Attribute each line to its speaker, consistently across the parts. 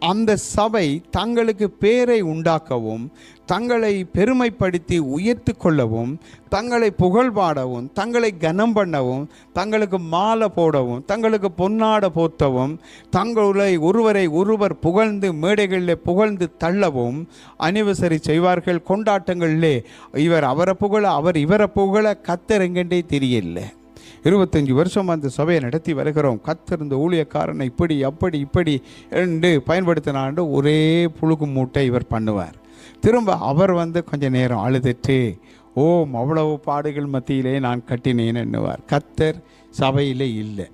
Speaker 1: அந்த சபை தங்களுக்கு பேரை உண்டாக்கவும் தங்களை பெருமைப்படுத்தி உயர்த்து கொள்ளவும் தங்களை புகழ் பாடவும் தங்களை கனம் பண்ணவும் தங்களுக்கு மாலை போடவும் தங்களுக்கு பொன்னாட போத்தவும் தங்களை ஒருவரை ஒருவர் புகழ்ந்து மேடைகளில் புகழ்ந்து தள்ளவும் அனிவசரி செய்வார்கள். கொண்டாட்டங்களிலே இவர் அவரை புகழ அவர் இவரை புகழ கத்தரெங்கண்டே தெரியல இருபத்தஞ்சி வருஷம் அந்த சபையை நடத்தி வருகிறோம். கத்திருந்த ஊழியக்காரனை இப்படி அப்படி இப்படி என்று பயன்படுத்தினாண்டு ஒரே புழுகு மூட்டை இவர் பண்ணுவார். திரும்ப அவர் வந்து கொஞ்ச நேரம் அழுதுட்டு ஓம் அவ்வளவு பாடுகள் மத்தியிலே நான் கட்டினேன் என்னுவார் கத்தர் சபையிலே இல்லை.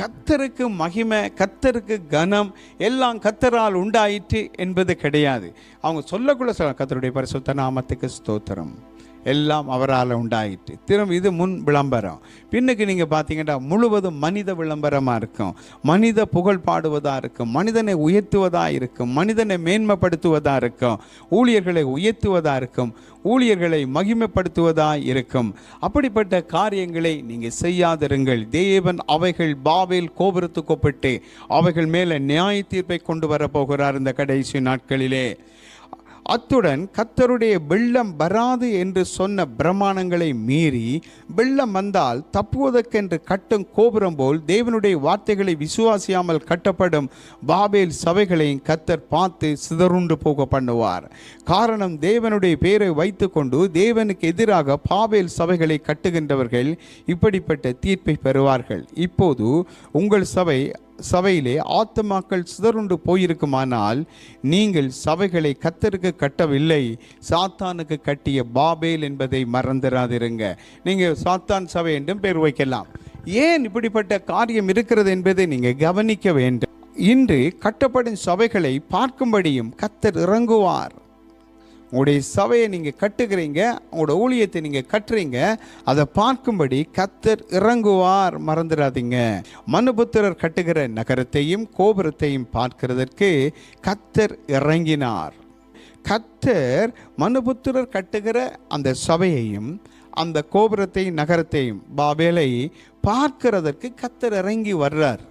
Speaker 1: கத்தருக்கு மகிமை கத்தருக்கு கனம் எல்லாம் கத்தரால் உண்டாயிற்று என்பது கிடையாது. அவங்க சொல்லக்குள்ள சொல்ல கத்தருடைய பரிசுத்த நாமத்துக்கு ஸ்தோத்திரம். எல்லாம் அவரால் உண்டாயிற்று. திரும்ப இது முன் விளம்பரம். பின்னுக்கு நீங்கள் பார்த்தீங்கன்னா முழுவதும் மனித விளம்பரமாக இருக்கும். மனித புகழ் பாடுவதாக இருக்கும். மனிதனை உயர்த்துவதாக இருக்கும். மனிதனை மேன்மைப்படுத்துவதாக இருக்கும். ஊழியர்களை உயர்த்துவதாக இருக்கும். ஊழியர்களை மகிமைப்படுத்துவதாக இருக்கும். அப்படிப்பட்ட காரியங்களை நீங்கள் செய்யாதிருங்கள். தேவன் அவைகள் பாவேல் கோபுரத்துக்கு ஒப்பிட்டு அவைகள் மேலே நியாய தீர்ப்பை கொண்டு வரப்போகிறார் இந்த கடைசி நாட்களிலே. அத்துடன் கத்தருடைய வெள்ளம் வராது என்று சொன்ன பிரமாணங்களை மீறி வெள்ளம் வந்தால் தப்புவதற்கென்று கட்டும் கோபுரம் போல் தேவனுடைய வார்த்தைகளை விசுவாசியாமல் கட்டப்படும் பாபேல் சபைகளையும் கத்தர் பார்த்து சிதறுண்டு போக பண்ணுவார். காரணம் தேவனுடைய பேரை வைத்துக்கொண்டு தேவனுக்கு எதிராக பாபேல் சபைகளை கட்டுகின்றவர்கள் இப்படிப்பட்ட தீர்ப்பை பெறுவார்கள். இப்போது உங்கள் சபை சபையிலே ஆத்துமாக்கள் சிதறுண்டு போயிருக்குமானால் நீங்கள் சபைகளை கத்தருக்கு கட்டவில்லை சாத்தானுக்கு கட்டிய பாபேல் என்பதை மறந்துடாதிருங்க நீங்கள் சாத்தான் சபை என்றும் பேர் வைக்கலாம். ஏன் இப்படிப்பட்ட காரியம் இருக்கிறது என்பதை நீங்கள் கவனிக்க வேண்டும். இன்று கட்டப்படும் சபைகளை பார்க்கும்படியும் கத்தர் இறங்குவார். உங்களுடைய சபையை நீங்கள் கட்டுகிறீங்க உங்களோட ஊழியத்தை நீங்கள் கட்டுறீங்க அதை பார்க்கும்படி கத்தர் இறங்குவார். மறந்துடாதீங்க. மனுபுத்திரர் கட்டுகிற நகரத்தையும் கோபுரத்தையும் பார்க்கிறதற்கு கத்தர் இறங்கினார். கத்தர் மனுபுத்திரர் கட்டுகிற அந்த சபையையும் அந்த கோபுரத்தையும் நகரத்தையும் பாபேலை பார்க்கிறதற்கு கத்தர் இறங்கி வர்றார்.